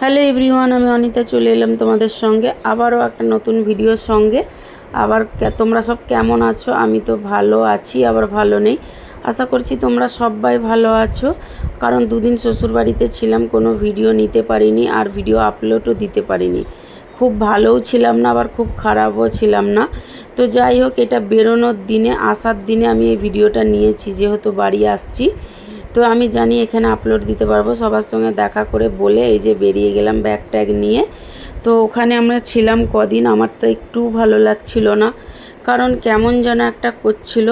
Hello everyone, আমি অনিতা চলে এলাম তোমাদের সঙ্গে। আবারও একটা নতুন ভিডিওর সঙ্গে। আবার তোমরা সব কেমন আছো? আমি তো ভালো আছি, আবার ভালো নেই। আশা করছি তোমরা সবাই ভালো আছো। কারণ দুদিন শ্বশুরবাড়িতে ছিলাম, কোনো ভিডিও নিতে পারিনি আর ভিডিও আপলোডও দিতে পারিনি। খুব ভালোও ছিলাম না, আবার খুব খারাপও ছিলাম না। তো যাই হোক, এটা বেরোনোর দিনে, আসার দিনে আমি এই ভিডিওটা নিয়েছি, যেহেতু বাড়ি আসছি। তো আমি জানি এখানে আপলোড দিতে পারব। সবার সঙ্গে দেখা করে বলে এই যে বেরিয়ে গেলাম ব্যাগ ট্যাগ নিয়ে। তো ওখানে আমরা ছিলাম কদিন। আমার তো একটু ভালো লাগছিল না। কারণ কেমন যেন একটা করছিল।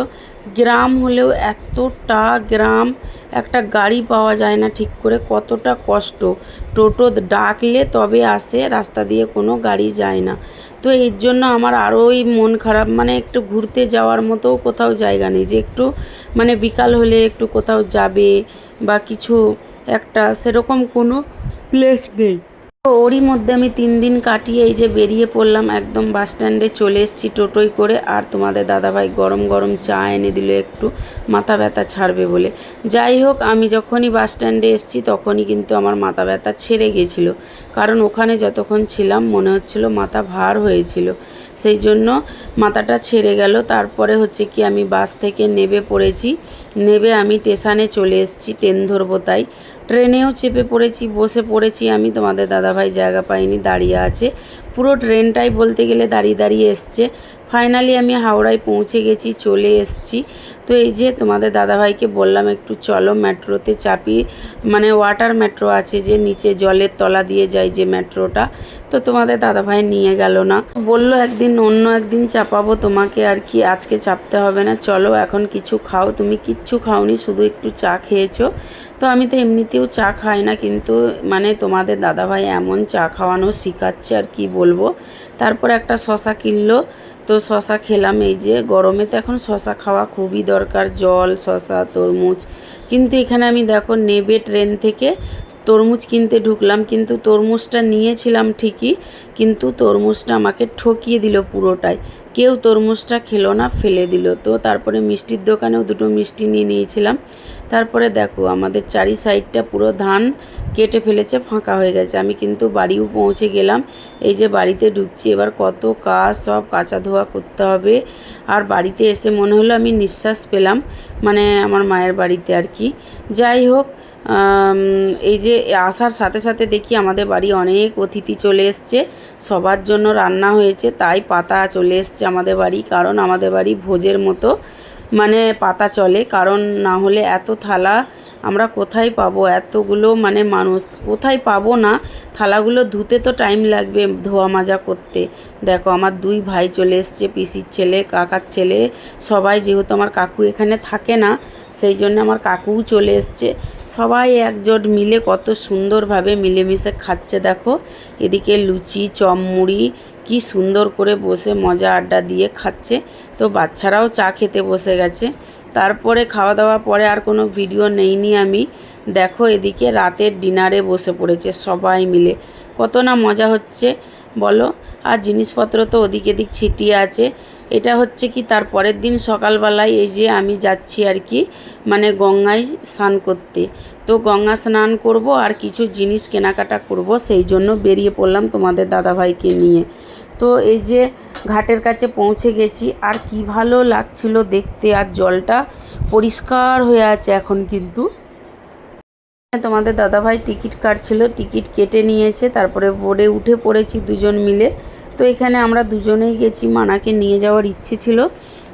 গ্রাম হলেও এতটা গ্রাম, একটা গাড়ি পাওয়া যায় না ঠিক করে, কতটা কষ্ট। টোটো ডাকলে তবে আসে, রাস্তা দিয়ে কোনো গাড়ি যায় না। তো এর জন্য আমার আরোই মন খারাপ মানে একটু ঘুরতে যাওয়ার মতো কোথাও জায়গা নেই। যে একটু মানে বিকাল হলে একটু কোথাও যাবে বা কিছু একটা, সেরকম কোনো প্লেস নেই। তো ওরই মধ্যে আমি তিন দিন কাটিয়ে এই যে বেরিয়ে পড়লাম একদম বাস স্ট্যান্ডে চলে এসেছি টোটোই করে, আর তোমাদের দাদাভাই গরম গরম চা এনে দিল একটু, মাথা ব্যথা ছাড়বে বলে। যাই হোক, আমি যখনই বাস স্ট্যান্ডে এসেছি তখনই কিন্তু আমার মাথা ব্যথা ছেড়ে গেছিল। কারণ ওখানে যতক্ষণ ছিলাম মনে হচ্ছিল মাথা ভার হয়েছিল। সেই জন্য মাথাটা ছেড়ে গেল। তারপরে হচ্ছে কি আমি বাস থেকে নেবে পড়েছি। নেবে আমি স্টেশনে চলে এসেছি, ট্রেন ধরবো তাই। ট্রেনেও চেপে পড়েছি, বসে পড়েছি আমি। তোমাদের দাদাভাই জায়গা পাইনি, দাঁড়িয়ে আছে। পুরো ট্রেনটাই বলতে গেলে দাঁড়িয়ে দাঁড়িয়ে এসছে। ফাইনালি আমি হাওড়ায় পৌঁছে গেছি, চলে এসছি। তো এই যে তোমাদের দাদাভাইকে বললাম, একটু চলো মেট্রোতে চাপি মানে ওয়াটার মেট্রো আছে যে নিচে জলের তলা দিয়ে যায় যে মেট্রোটা, তো তোমাদের দাদাভাই নিয়ে গেল না। বলল একদিন অন্য একদিন চাপাবো তোমাকে, আর কি আজকে চাপতে হবে না, চলো এখন কিছু খাও। তুমি কিচ্ছু খাওনি, শুধু একটু চা খেয়েছো। তো আমি তো এমনিতেও চা খাই না, কিন্তু মানে তোমাদের দাদাভাই এমন চা খাওয়ানো শিখাচ্ছে, আর কি বলব। তারপর একটা শশা কিনলো তো শশা খেলাম এই যে। গরমে তো এখন শশা খাওয়া খুবই দরকার, জল, শশা, তরমুজ। কিন্তু এখানে আমি দেখো নেবে ট্রেন থেকে তরমুজ কিনতে ঢুকলাম, কিন্তু তরমুজটা নিয়েছিলাম ঠিকই, কিন্তু তরমুজটা আমাকে ঠকিয়ে দিল পুরোটাই। কেউ তরমুজটা খেলো না, ফেলে দিল। তো তারপরে মিষ্টির দোকানেও দুটো মিষ্টি নিয়ে নিয়েছিলাম। তারপরে দেখো, আমাদের চারি সাইডটা পুরো ধান কেটে ফেলেছে, ফাঁকা হয়ে গেছে। আমি কিন্তু বাড়িও পৌঁছে গেলাম। এই যে বাড়িতে ঢুকছি, এবার কত কাজ, সব কাঁচা ধোয়া করতে হবে। আর বাড়িতে এসে মনে হলো আমি নিঃশ্বাস পেলাম মানে আমার মায়ের বাড়িতে আর কি। যাই হোক এই যে আসার সাথে সাথে দেখি আমাদের বাড়ি অনেক অতিথি চলে এসছে, সবার জন্য রান্না হয়েছে, তাই পাতা চলে এসছে আমাদের বাড়ি, কারণ আমাদের বাড়ি ভোজের মতো মানে পাতা চলে, কারণ না হলে এত থালা আমরা কোথায় পাবো, এতগুলো মানে মানুষ, কোথায় পাবো না, থালাগুলো ধুতে তো টাইম লাগবে ধোয়া মাজা করতে, দেখো আমার দুই ভাই চলে এসছে, পিসির ছেলে, কাকার ছেলে, সবাই যেহেতু আমার কাকু এখানে থাকে না সেই জন্য আমার কাকুও চলে এসছে। সবাই একজোট মিলে কত সুন্দরভাবে মিলেমিশে খাচ্ছে, দেখো। এদিকে লুচি চপ মুড়ি কি সুন্দর করে বসে মজা আড্ডা দিয়ে খাচ্ছে। তো বাচ্চারাও চা খেতে বসে গেছে। তারপরে খাওয়া দাওয়া পরে আর কোনো ভিডিও নেইনি আমি। দেখো এদিকে রাতের ডিনারে বসে পড়েছে সবাই মিলে। কত না মজা হচ্ছে। বলো। আর জিনিসপত্র তো ওদিক এদিক ছিটিয়ে আছে। এটা হচ্ছে কি তার পরের দিন সকালবেলায় এই যে আমি যাচ্ছি আর কি মানে গঙ্গায় স্নান করতে। তো গঙ্গা স্নান করব আর কিছু জিনিস কেনাকাটা করব, সেই জন্য বেরিয়ে পড়লাম তোমাদের দাদাভাইকে নিয়ে। তো এই যে ঘাটের কাছে পৌঁছে গেছি, আর কি ভালো লাগছিল দেখতে। আর জলটা পরিষ্কার হয়ে আছে এখন কিন্তু। তোমাদের দাদাভাই টিকিট কাটছিল, টিকিট কেটে নিয়েছে, তারপরে বোর্ডে উঠে পড়েছি দুজন মিলে। তো এখানে আমরা দুজনেই গেছি, মানাকে নিয়ে যাওয়ার ইচ্ছে ছিল।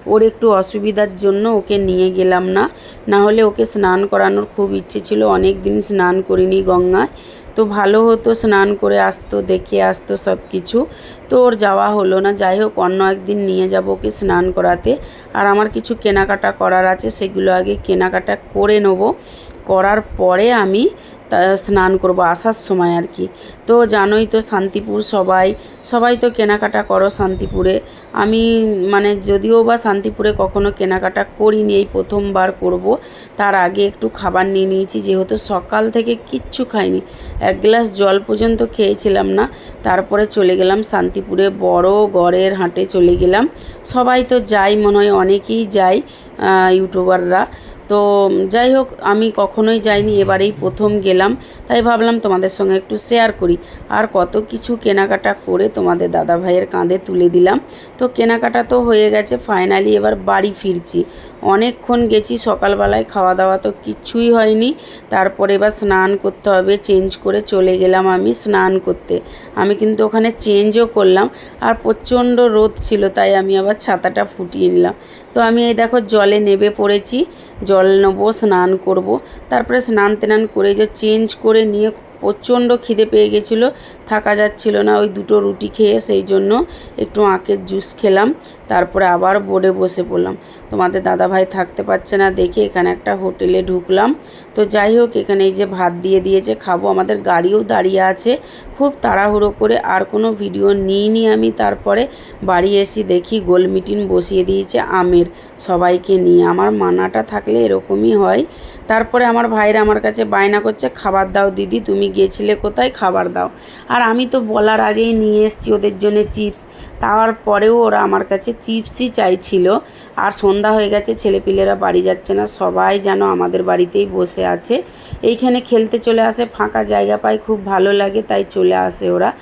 ওর একটু অসুবিধার জন্য ওকে নিয়ে গেলাম না। না হলে ওকে স্নান করানোর খুব ইচ্ছে ছিল, অনেক দিন স্নান করিনি গঙ্গায়। তো ভালো হতো, স্নান করে আসতো, দেখে আসতো সব কিছু। তো ওর যাওয়া হলো না। যাই হোক, অন্য একদিন নিয়ে যাব ওকে স্নান করাতে। আর আমার কিছু কেনাকাটা করার আছে, সেগুলো আগে কেনাকাটা করে নেব। করার পরে আমি তা, স্নান করব আসার সময় আর কি। তো জানোই তো শান্তিপুর সবাই সবাই তো কেনাকাটা করো শান্তিপুরে। আমি মানে যদিও বা শান্তিপুরে কখনো কেনাকাটা করিনি এই প্রথমবার করব, তার আগে একটু খাবার নিয়ে নিয়েছি, যেহেতু সকাল থেকে কিচ্ছু খাইনি। এক গ্লাস জল পর্যন্ত খেয়েছিলাম না, তারপরে চলে গেলাম শান্তিপুরে, বড় গড়ের হাটে চলে গেলাম। সবাই তো যাই, মনে হয় অনেকেই যায় ইউটিউবাররা। তো যাই হোক, আমি কখনোই যাইনি, এবারেই প্রথম গেলাম। তাই ভাবলাম তোমাদের সঙ্গে একটু শেয়ার করি। আর কত কিছু কেনাকাটা করে তোমাদের দাদা ভাইয়ের কাঁধে তুলে দিলাম। তো কেনাকাটা তো হয়ে গেছে ফাইনালি এবার বাড়ি ফিরছি। অনেকক্ষণ গেছি, সকালবেলায় খাওয়া দাওয়া তো কিচ্ছুই হয়নি। তারপরে এবার স্নান করতে হবে, চেঞ্জ করে চলে গেলাম আমি স্নান করতে। আমি কিন্তু ওখানে চেঞ্জও করলাম আর প্রচণ্ড রোদ ছিল, তাই আমি আবার ছাতাটা ফুটিয়ে নিলাম। তো আমি এই দেখো জলে নেবে পড়েছি, জল নেব, স্নান করব। তারপরে স্নান তেনান করে যে চেঞ্জ করে নিয়ে প্রচণ্ড খিদে পেয়ে গেছিল, থাকা যাচ্ছিল না, ওই দুটো রুটি খেয়ে সেই জন্য একটু আঁকের জুস খেলাম, তারপরে আবার বোর্ডে বসে পড়লাম। তোমাদের দাদাভাই থাকতে পারছে না দেখে এখানে একটা হোটেলে ঢুকলাম। তো যাই হোক, এখানে এই যে ভাত দিয়ে দিয়েছে, খাব, আমাদের গাড়িও দাঁড়িয়ে আছে। খুব তাড়াহুড়ো করে আর কোনো ভিডিও নিইনি আমি, তারপরে বাড়ি এসে দেখি গোল মিটিং বসিয়ে দিয়েছে আমের সবাইকে নিয়ে। আমার মানাটা থাকলে এরকমই হয়। তারপরে আমার ভাইরা আমার কাছে বায়না করছে, খাবার দাও দিদি, তুমি গিয়েছিলে কোথায়? খাবার দাও। আর আমি তো বলার আগেই নিয়ে এসেছি ওদের জন্য চিপস। তাওয়ার তারপরেও ওরা আমার কাছে চিপসই চাইছিল। আর সন্ধ্যা হয়ে গেছে, ছেলেপিলেরা বাড়ি যাচ্ছে না, সবাই যেন আমাদের বাড়িতেই বসে আছে। এইখানে খেলতে চলে আসে, ফাঁকা জায়গা পায়, খুব ভালো লাগে, তাই চলে আসে ওরা।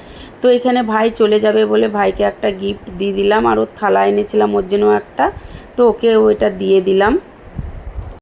তো এখানে ভাই চলে যাবে বলে ভাইকে একটা গিফট দিয়ে দিলাম, আর ওর থালা এনেছিলাম ওর জন্য একটা, তো ওকে ওইটা দিয়ে দিলাম।